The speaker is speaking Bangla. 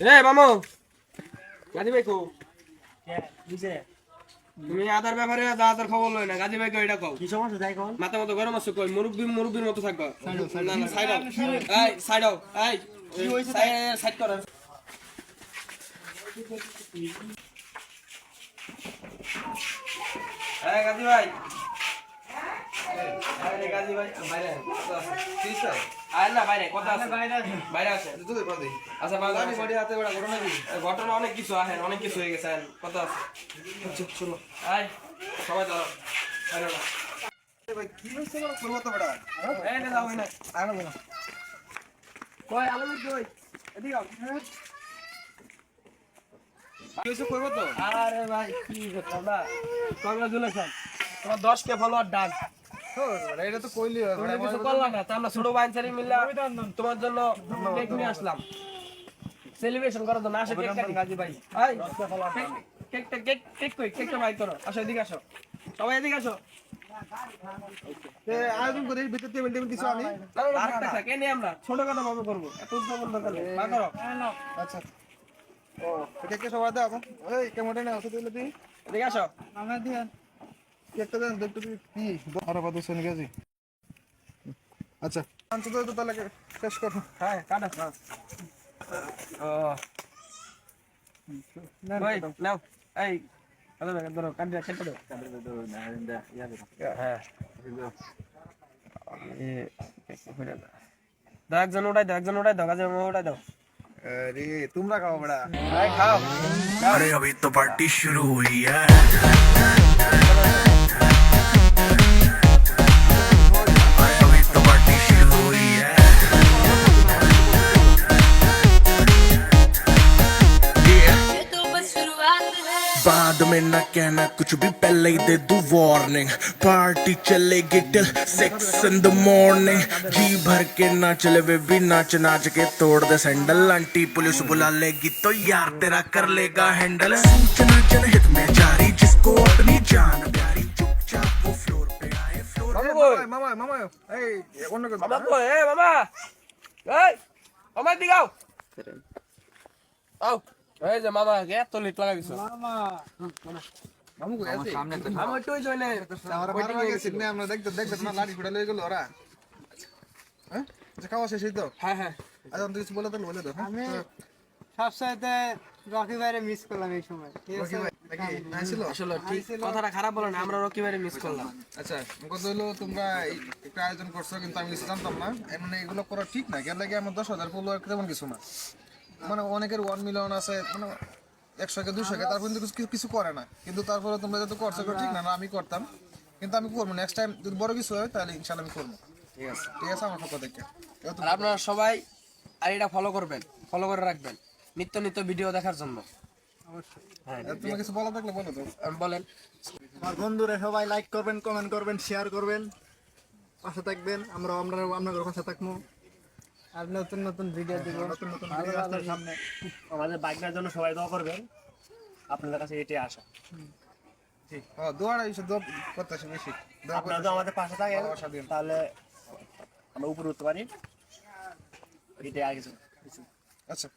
এ মামু। গাজী ভাই কো। কে তুমি আদার ব্যাপারে যা আদার খবর লই না গাজী ভাই কো এটা কও। কি সমস্যা যাই কোন মাথা মতো গরম আছে কই মুরব্বি মুরব্বির মতো থাকবা। না না সাইড এই সাইড এই সাইড সাইড কর। এই গাজী ভাই। এই গাজী ভাই বাইরে আয় না বাইরে কথা আছে। বাইরে আছে। আচ্ছা বাবা আমি বডি হাতে বড় ঘটনা কি? ঘটনা অনেক কিছু আছে অনেক কিছু হয়ে গেছে কথা আছে। চলো। আয় সবাই আরে না এই না যাও না আয় না কই আলম কই এদিকে আও। কিছু করব তো? আরে ভাই কি কথা না কংগ্রাচুলেশন তোমার ফলোয়ার ডান এটা তো কইলি তুমি কিছু করলাম না? আমরা ছোট বাইনসারি মিললাম তোমার জন্য কেক নিয়ে আসলাম। সেলিব্রেশন করার জন্য আসো কেক কাটি গাজী ভাই। I cake cake cake cake কই? কেকটা বাই করো। আসো এদিকে আসো। সবাই এদিকে আসো। আয়োজন করে ভিতর টেবিল টেবিল কিছু আনি। না না না থাক, থাক, থাক, নিয়ে আমরা? ছোটখাটো ভাবে করব। এত উদ্ভাবন দরকার নেই। করো। আচ্ছা। ও কে কে সবাই দাও। এই কেমন না দিলে তুই। এদিকে আসো। আমরা দিয়ে কেকটা দেন দেখতে তুই কি আরে বাদ শুনে গেছি আচ্ছা আনছো তো তাহলে শেষ করো হ্যাঁ কাটো ও ভাই নাও এই আরে ভাই ধরো কাটি কেটে দাও হ্যাঁ এ দাও একজন উঠাই দাও একজন উঠাই দাও গাছের উঠাই দাও আরে তোমরা খাও বড়া এই খাও अरे अभी तो पार्टी शुरू हुई है में ना कहना कुछ भी पहले ही दे दू वार्निंग पार्टी चलेगी till six in the morning जी भर के ना चले वे भी नाच नाच के तोड़ दे सैंडल आंटी पुलिस बुला लेगी तो यार तेरा कर लेगा हैंडल सूचना जनहित में जारी जिसको अपनी जान प्यारी। चुपचाप वो फ्लोर पे आए फ्लोर मामा मामा मामा। ए कौन को मामा को ए मामा। ए मामा दिखाओ। आओ। এই যে মামা এত লিট লাগা গেছো মামু কই আছে আমার বারবার গেছি না আমরা দেখতে দেখতে তোমার লাঠি ফোড়া লয়ে গেল ওরা। হ্যাঁ? খাওয়া শেষ হইতো হ্যাঁ হ্যাঁ। তুমি কিছু বলে তো বলে দাও আমি সবসাথে রকি ভাইরে মিস করলাম এই সময় ঠিক আছে? কথাটা খারাপ বলো না আমরা রকি ভাইরে মিস করলাম। আচ্ছা কথা হলো তোমরা একটা আয়োজন করছ কিন্তু আমি কিছু জানতাম না। মানে এগুলো করা ঠিক না গেলে কি আমার দশ হাজার তেমন কিছু না। মানে অনেকের ওয়ান মিলিয়ন আছে মানে একশো কে দুশো কে তারপর কিন্তু কিছু কিছু করে না। কিন্তু তারপরে তোমরা যত করছ ঠিক না না আমি করতাম। কিন্তু আমি করব নেক্সট টাইম যদি বড় কিছু হয় তাহলে ইনশাল্লাহ আমি করব। ঠিক আছে। ঠিক আছে আমার পক্ষ থেকে আপনারা সবাই আর এটা ফলো করবেন ফলো করে রাখবেন নিত্য নিত্য ভিডিও দেখার জন্য। হ্যাঁ তোমার কিছু বলা থাকলে বলো তো। বলেন। আমার বন্ধুরা সবাই লাইক করবেন কমেন্ট করবেন শেয়ার করবেন। পাশে থাকবেন আমরা আমরা আপনাদের পাশে থাকব। আর নতুন নতুন ভিডিও দিব। নতুন নতুন ভালো video আসছে সামনে আমাদের বাইকটার জন্য সবাই দোয়া করবেন। আপনাদের কাছে এটাই আশা। হ্যাঁ দোয়াটা এসে দোয়া করতেছে বেশি। আপনারা তো আমাদের পাশে থাকেন তাহলে আমরা উপরে উঠতে পারি। এটাই আগে আচ্ছা।